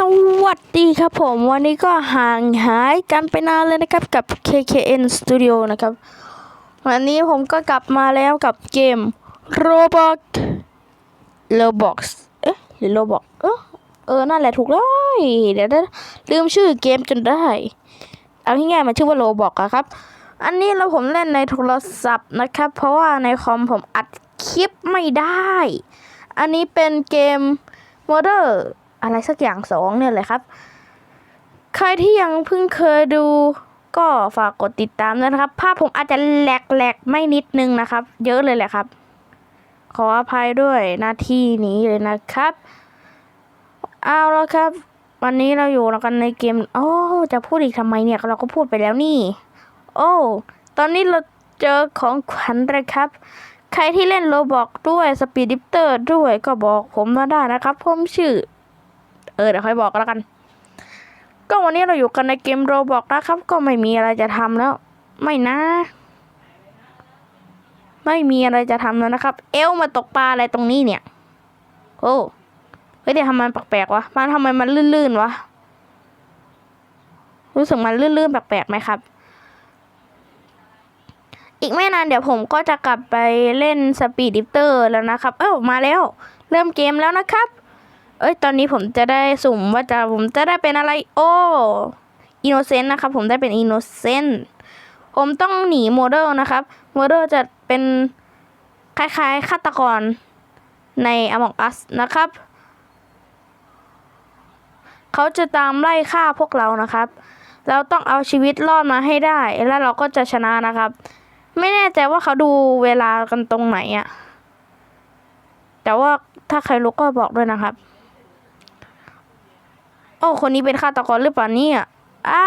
สวัสดีครับผมวันนี้ก็ห่างหายกันไปนานเลยนะครับกับ KKN Studio นะครับ วันนี้ผมก็กลับมาแล้วกับเกม Roblox Roblox เอ๊ะหรือ Roblox เออเออนั่นแหละถูกแล้วเดี๋ยวลืมชื่อเกมจนได้ เอาง่ายๆมันชื่อว่า Roblox อะครับ อันนี้เราผมเล่นในโทรศัพท์นะครับ เพราะว่าในคอมผมอัดคลิปไม่ได้ อันนี้เป็นเกม m o d e r อะไรสักอย่างสองเนี่ยแหละครับ ใครที่ยังเพิ่งเคยดูก็ฝากกดติดตามด้วยนะครับ ภาพผมอาจจะแหลกๆไม่นิดนึงนะครับ เยอะเลยแหละครับ ขออภัยด้วยหน้าที่นี้เลยนะครับ เอาแล้วครับ วันนี้เราอยู่กันในเกม โอ้ จะพูดอีกทำไมเนี่ย เราก็พูดไปแล้วนี่ โอ้ ตอนนี้เราเจอของขวัญเลยครับ ใครที่เล่นโลบอกด้วยสปีดดิปเตอร์ด้วยก็บอกผมมาได้นะครับ ผมชื่อ เออเดี๋ยวค่อยบอกแล้วกัน ก็วันนี้เราอยู่กันในเกมโรบอกนะครับ ก็ไม่มีอะไรจะทำแล้ว ไม่นะ ไม่มีอะไรจะทำแล้วนะครับ เอลมาตกปลาอะไรตรงนี้เนี่ย โอ้เฮ้ยเดี๋ยวทำไมมันแปลกๆวะมันทำไมมันลื่นๆวะรู้สึกมันลื่นๆแปลกๆไหมครับ อีกไม่นานเดี๋ยวผมก็จะกลับไปเล่นสปีดดิปเตอร์แล้วนะครับ เอ้ามาแล้ว เริ่มเกมแล้วนะครับ เอ้ย ตอนนี้ผมจะได้สุ่มว่าจะผมจะได้เป็นอะไร โอ้อินโนเซนต์นะครับ ผมได้เป็นอินโนเซนต์ผมต้องหนีโมเดลนะครับ โมเดลจะเป็นคล้ายๆฆาตกรใน Among Us นะครับ เขาจะตามไล่ฆ่าพวกเรานะครับ เราต้องเอาชีวิตรอดมาให้ได้ แล้วเราก็จะชนะนะครับ ไม่แน่ใจว่าเขาดูเวลากันตรงไหนอะแต่ว่าถ้าใครรู้ก็บอกด้วยนะครับ อ้คนนี้เป็นฆาตกรหรือเปล่าเนี่ยอ้า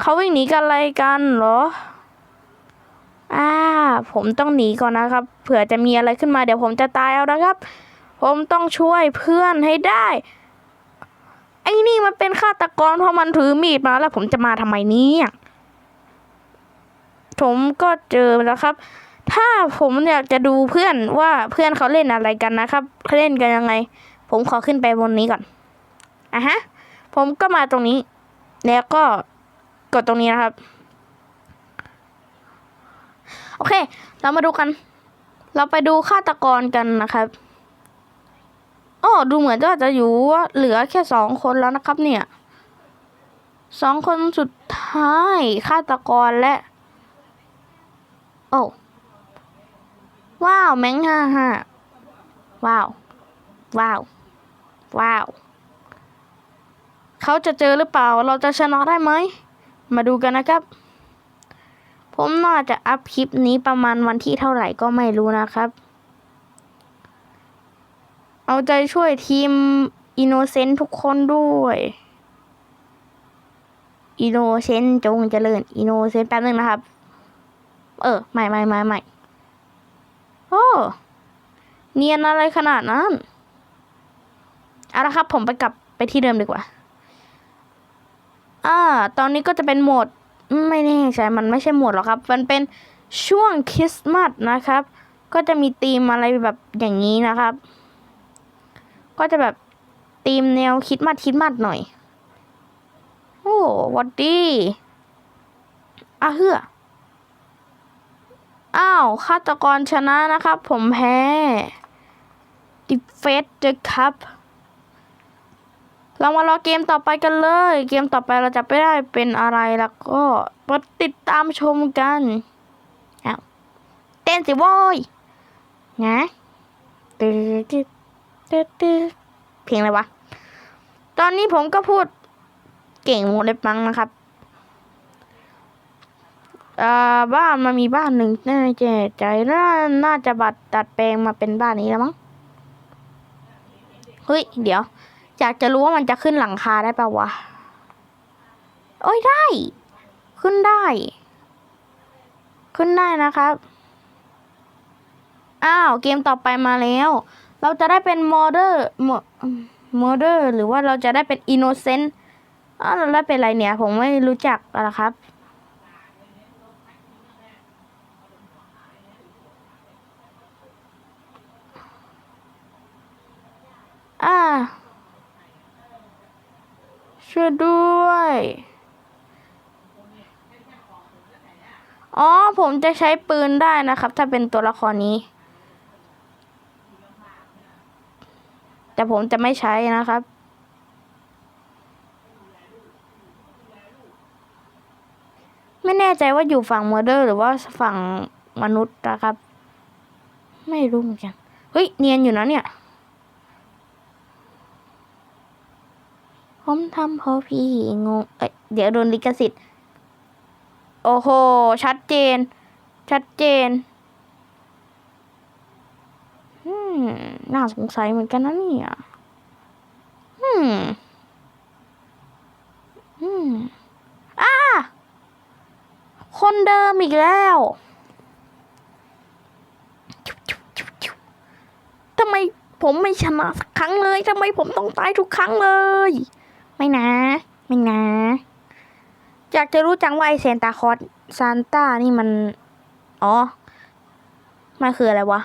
เขาวิ่งหนีกันอะไรกันเหรออ่า ผมต้องหนีก่อนนะครับ เผื่อจะมีอะไรขึ้นมาเดี๋ยวผมจะตายเอานะครับ ผมต้องช่วยเพื่อนให้ได้ ไอ้นี่มันเป็นฆาตกรเพราะมันถือมีดมาแล้วผมจะมาทำไมเนี่ยผมก็เจอแล้วครับ ถ้าผมอยากจะดูเพื่อนว่าเพื่อนเขาเล่นอะไรกันนะครับเขาเล่นกันยังไง ผมขอขึ้นไปบนนี้ก่อนอะฮะ ผมก็มาตรงนี้ แล้วก็กดตรงนี้นะครับ โอเค เรามาดูกัน เราไปดูฆาตกรกันนะครับอ๋อดูเหมือนว่าจะอยู่ว่าเหลือแค่สองคนแล้วนะครับ เนี่ยสองคนสุดท้ายฆาตกรและ โอ้ว้าว แมงห้าห้าว้าว ว้าว ว้าว เขาจะเจอหรือเปล่า เราจะชนะได้ไหม มาดูกันนะครับ ผมน่าจะอัพคลิปนี้ประมาณวันที่เท่าไหร่ก็ไม่รู้นะครับ เอาใจช่วยทีมอินโนเซนต์ทุกคนด้วยอินโนเซนต์จงเจริญอินโนเซนต์แป๊บนึงนะครับ เออไม่ไม่ไม่ไม่โอ้ เนียนอะไรขนาดนั้น เอาละครับ ผมไปกลับไปที่เดิมดีกว่าอ่าตอนนี้ก็จะเป็นโหมด ไม่แน่ใจมันไม่ใช่โหมดหรอกครับ มันเป็นช่วงคริสต์มาสนะครับ ก็จะมีธีมอะไรแบบอย่างนี้นะครับ ก็จะแบบธีมแนวคริดมัดคริดมัดหน่อย โอ้วัดดีอะเฮืออ้าวฆาตกรชนะนะครับ ผมแพ้ดิเฟสเดครับ เรามารอเกมต่อไปกันเลย เกมต่อไปเราจะไปได้เป็นอะไรแล้วก็มาติดตามชมกันอ้าเต้นสิโว้ยนะตึ๊ดตึ๊ดตึ๊ดตึ๊ดเพลงอะไรวะ ตอนนี้ผมก็พูดเก่งหมดเลยปังนะครับบ้านมันมีบ้านหนึ่งน่ใจใจน่าน่าจะบัดตัดแปลงมาเป็นบ้านนี้แล้วมั้ง เฮ้ย เดี๋ยว อยากจะรู้ว่ามันจะขึ้นหลังคาได้ปะวะโอ้ยได้ ขึ้นได้ ขึ้นได้นะครับ อ้าว เกมต่อไปมาแล้ว เราจะได้เป็นโมเดอร์โมเดอร์หรือว่าเราจะได้เป็นอินโนเซนต์อ้าวเราได้เป็นอะไรเนี่ย ผมไม่รู้จักอะครับอ่า ช่วยด้วย อ๋อ ผมจะใช้ปืนได้นะครับ ถ้าเป็นตัวละครนี้ แต่ผมจะไม่ใช้นะครับไม่แน่ใจว่าอยู่ฝั่งมอร์เดอร์หรือว่าฝั่งมนุษย์นะครับ ไม่รู้เหมือนกัน เฮ้ย เนียนอยู่นะเนี่ย ผมทำเพราะพี่งงเอ้ยเดี๋ยวโดนลิขสิทธิ์ โอ้โห ชัดเจน ชัดเจนน่าสงสัยเหมือนกันนะเนี่ยอืม อืมอ้าคนเดิมอีกแล้วทำไมผมไม่ชนะสักครั้งเลย ทำไมผมต้องตายทุกครั้งเลย ไม่นะ ไม่นะ อยากจะรู้จังว่าไอเซนตาคอสซานต้านี่มัน อ๋อ มันคืออะไรวะ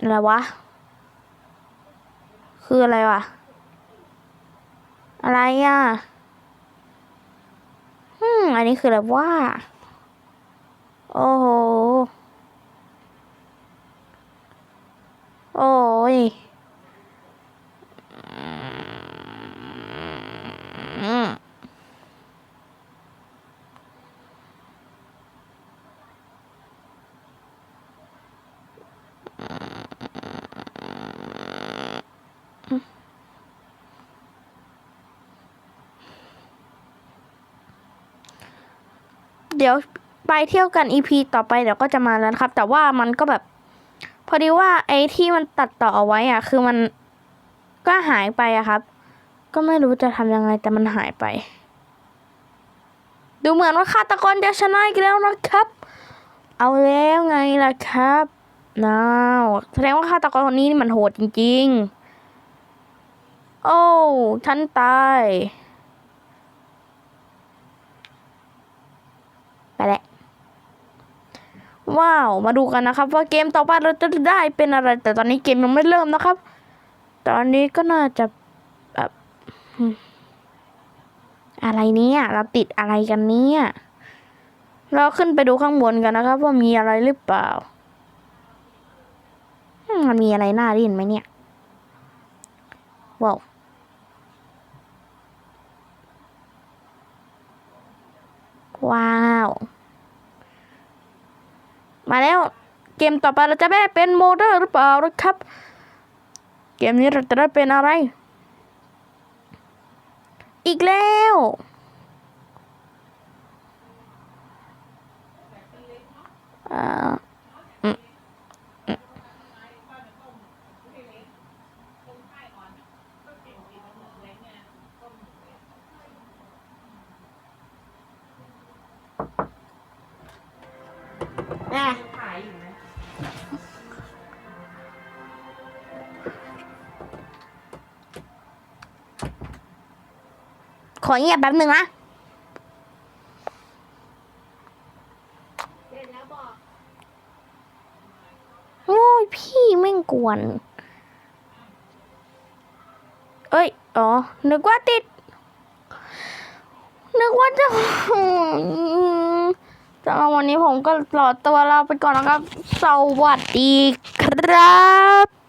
อะไรวะ คืออะไรวะ อะไรอะ อืม อันนี้คืออะไรว่าโอ้โห โอ้ย เดี๋ยวไปเที่ยวกัน EP ต่อไปเดี๋ยวก็จะมาแล้วครับ แต่ว่ามันก็แบบ พอดีว่าไอ้ที่มันตัดต่อเอาไว้อะคือมันก็หายไปอะครับ ก็ไม่รู้จะทำยังไงแต่มันหายไป ดูเหมือนว่าฆาตกรจะชนะอีกแล้วนะครับ เอาแล้วไงล่ะครับนาวแสดงว่าฆาตกรคนนี้มันโหดจริง ๆ โอ้ฉันตาย ไปแล้ว ว้าวมาดูกันนะครับ ว่าเกมต่อไปเราจะได้เป็นอะไร แต่ตอนนี้เกมยังไม่เริ่มนะครับ ตอนนี้ก็น่าจะแบบอะไรเนี่ยเราติดอะไรกันเนี่ยเราขึ้นไปดูข้างบนกันนะครับ ว่ามีอะไรหรือเปล่ามันมีอะไรน่าเล่นไหมเนี่ยว้าวว้าว มาแล้วเกมต่อไปเราจะได้เป็นโมเดอร์หรือเปล่านะครับ เกมนี้เราจะได้เป็นอะไร อีกแล้วอ่า อเงียบแป๊บหนึ่งนะโอ้ยพี่แม่งกวน เอ้ย อ๋อ นึกว่าติด นึกว่าจะสำหรับวันนี้ผมก็ปลอดตัวลาไปก่อนนะครับ สวัสดีครับ